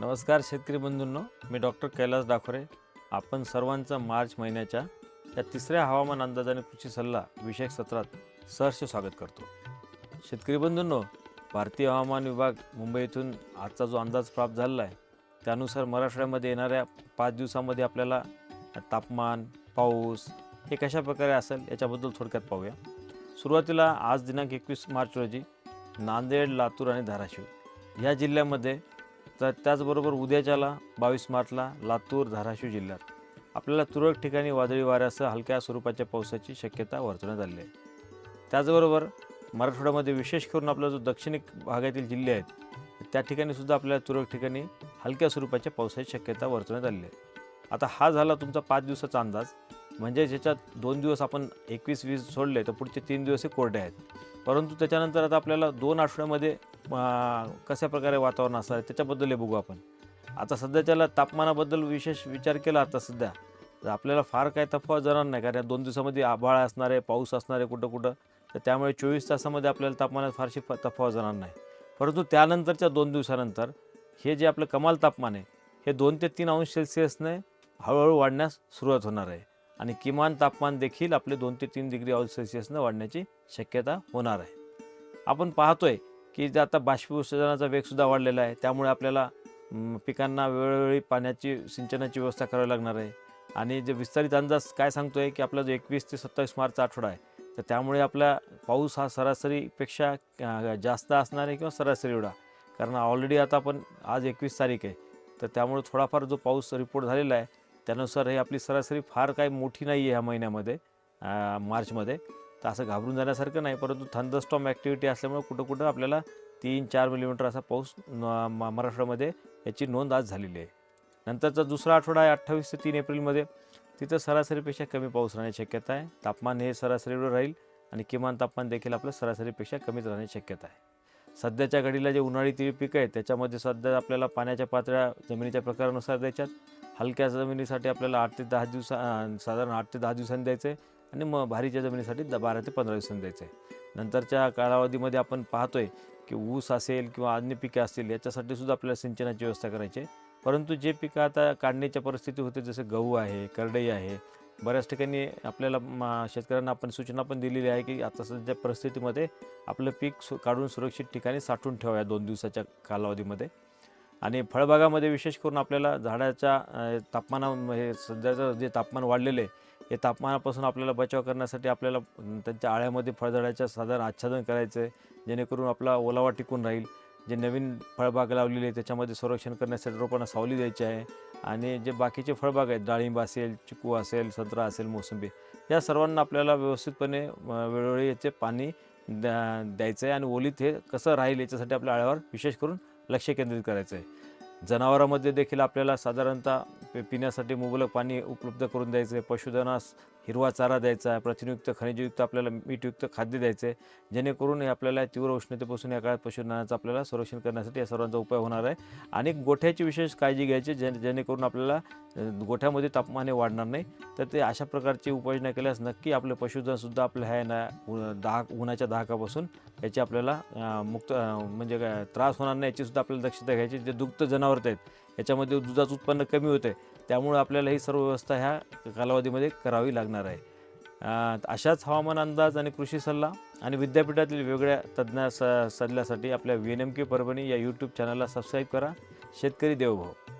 नमस्कार शेतकरी बंधूंनो मी डॉक्टर कैलास डाखोरे. आपण सर्वांचा मार्च महिन्याच्या या तिसऱ्या हवामान अंदाज आणि कृषी सल्ला विषयक सत्रात सहर्ष स्वागत करतो. शेतकरी बंधूंनो भारतीय हवामान विभाग मुंबई येथून आजचा जो अंदाज प्राप्त झालेला आहे त्यानुसार मराठवाड्यामध्ये येणाऱ्या पाच दिवसामध्ये आपल्याला तापमान पाऊस हे कशा प्रकारे असेल याच्याबद्दल थोडक्यात पाहूया. सुरुवातीला आज दिनांक एकवीस मार्च रोजी नांदेड लातूर आणि धाराशिव या जिल्ह्यामध्ये तर त्याचबरोबर उद्याच्याला बावीस मार्चला लातूर धाराशिव जिल्ह्यात. आपल्याला तुरळक ठिकाणी वादळी वाऱ्यासह हलक्या स्वरूपाच्या पावसाची शक्यता वर्तवण्यात आली आहे. त्याचबरोबर मराठवाड्यामध्ये विशेष करून आपला जो दक्षिणी भागातील जिल्हे आहेत त्या ठिकाणी सुद्धा आपल्याला तुरळक ठिकाणी हलक्या स्वरूपाच्या पावसाची शक्यता वर्तवण्यात आली आहे. आता हा झाला तुमचा पाच दिवसाचा अंदाज. म्हणजे ज्याच्यात दोन दिवस आपण एकवीस वीस सोडले तर पुढचे तीन दिवस हे कोरडे आहेत. परंतु त्याच्यानंतर आता आपल्याला दोन आठवड्यामध्ये कशा प्रकारे वातावरण असणार आहे त्याच्याबद्दल हे बघू आपण. आता सध्याच्याला तापमानाबद्दल विशेष विचार केला आता सध्या तर आपल्याला फार काय तफावत जाणार नाही कारण या दोन दिवसामध्ये आभाळ असणार आहे पाऊस असणार आहे कुठं कुठं. तर त्यामुळे चोवीस तासामध्ये आपल्याला तापमानात फारशी फ- तफावत जाणार नाही. परंतु त्यानंतरच्या दोन दिवसानंतर हे जे आपलं कमाल तापमान आहे हे दोन ते तीन अंश सेल्सिअसने हळूहळू वाढण्यास सुरुवात होणार आहे. आणि किमान तापमान देखील आपले दोन ते तीन डिग्री अंश सेल्सिअसनं वाढण्याची शक्यता होणार आहे. आपण पाहतोय की जे आता बाष्पीभूषणाचा वेगसुद्धा वाढलेला आहे त्यामुळे आपल्याला पिकांना वेळोवेळी पाण्याची सिंचनाची व्यवस्था करावी लागणार आहे. आणि जे विस्तारित अंदाज काय सांगतोय की आपला जो एकवीस ते सत्तावीस मार्चचा आठवडा आहे तर त्यामुळे आपला पाऊस हा सरासरीपेक्षा जास्त असणार आहे किंवा सरासरी एवढा. कारण ऑलरेडी आता आपण आज एकवीस तारीख आहे तर त्यामुळे थोडाफार जो पाऊस रिपोर्ट झालेला आहे त्यानुसार हे आपली सरासरी फार काही मोठी नाही आहे ह्या महिन्यामध्ये मार्चमध्ये. तर असं घाबरून जाण्यासारखं नाही परंतु थंडरस्टॉम ॲक्टिव्हिटी असल्यामुळे कुठं कुठं आपल्याला तीन चार मिलीमीटर असा पाऊस महाराष्ट्रामध्ये म- याची नोंद आज झालेली आहे. नंतरचा दुसरा आठवडा आहे अठ्ठावीस ते तीन एप्रिलमध्ये. तिथं सरासरीपेक्षा कमी पाऊस राहण्याची शक्यता आहे. तापमान हे सरासरीवर राहील आणि किमान तापमान देखील आपलं सरासरीपेक्षा कमीच राहण्याची शक्यता आहे. सध्याच्या घडीला जे उन्हाळी तीळ पिकं आहेत त्याच्यामध्ये सध्या आपल्याला पाण्याच्या पातळ्या जमिनीच्या प्रकारानुसार द्यायच्यात. हलक्या जमिनीसाठी आपल्याला आठ ते दहा दिवसा साधारण आठ ते दहा दिवसांनी द्यायचं आहे आणि मग भारीच्या जमिनीसाठी द बारा ते पंधरा दिवसांनी द्यायचं आहे नंतरच्या कालावधीमध्ये आपण पाहतोय की ऊस असेल किंवा अन्य पिके असतील याच्यासाठी सुद्धा आपल्याला सिंचनाची व्यवस्था करायची आहे. परंतु जे पिकं आता काढण्याच्या परिस्थिती होते जसं गहू आहे करडई आहे बऱ्याच ठिकाणी आपल्याला शेतकऱ्यांना आपण सूचना पण दिलेली आहे की आता सध्या परिस्थितीमध्ये आपलं पीक सु काढून सुरक्षित ठिकाणी साठवून ठेवाया दोन दिवसाच्या कालावधीमध्ये. आणि फळबागामध्ये विशेष करून आपल्याला झाडाच्या तापमाना हे सध्याचं जे तापमान वाढलेलं आहे हे तापमानापासून आपल्याला बचाव करण्यासाठी आपल्याला त्यांच्या आळ्यामध्ये फळझाडाच्या साधारण आच्छादन करायचं आहे जेणेकरून आपला ओलावा टिकून राहील. जे नवीन फळबाग लावलेली आहे त्याच्यामध्ये संरक्षण करण्यासाठी रोपांना सावली द्यायची आहे आणि जे बाकीचे फळबाग आहेत डाळिंब असेल चिकू असेल संत्रा असेल मोसंबी या सर्वांना आपल्याला व्यवस्थितपणे वेळोवेळी याचे पाणी द्या द्यायचं आहे आणि ओलीत हे कसं राहील याच्यासाठी आपल्या आळ्यावर विशेष करून लक्ष केंद्रित करायचं आहे जनावरांमध्ये देखील आपल्याला साधारणतः पिण्यासाठी मुबलक पाणी उपलब्ध करून द्यायचं आहे पशुधनास हिरवा चारा द्यायचा प्रथिनयुक्त खनिजयुक्त आपल्याला मीठयुक्त खाद्य द्यायचं आहे जेणेकरून हे आपल्याला तीव्र उष्णतेपासून या काळात पशुधनाचं आपल्याला संरक्षण करण्यासाठी या सर्वांचा उपाय होणार आहे. आणि गोठ्याची विशेष काळजी घ्यायची जे जेणेकरून आपल्याला गोठ्यामध्ये तापमान हे वाढणार नाही. तर ते अशा प्रकारची उपाययोजना केल्यास नक्की आपले पशुधनसुद्धा आपल्या ह्या ना दहा उन्हाच्या दाहकापासून याची आपल्याला मुक्त म्हणजे काय त्रास होणार नाही याचीसुद्धा आपल्याला दक्षता घ्यायची. जे दुग्ध जनावर आहेत याच्यामध्ये दुधाचं उत्पन्न कमी होते त्यामुळे आपल्याला ही सर्व व्यवस्था ह्या कालावधीमध्ये करावी लागणार आहे. अशाच हवामान अंदाज आणि कृषी सल्ला आणि विद्यापीठातील वेगळ्या तज्ज्ञ स सल्ल्यासाठी आपल्या V N M K Parbhani या यूट्यूब चॅनलला सबस्क्राईब करा. शेतकरी देवभाऊ.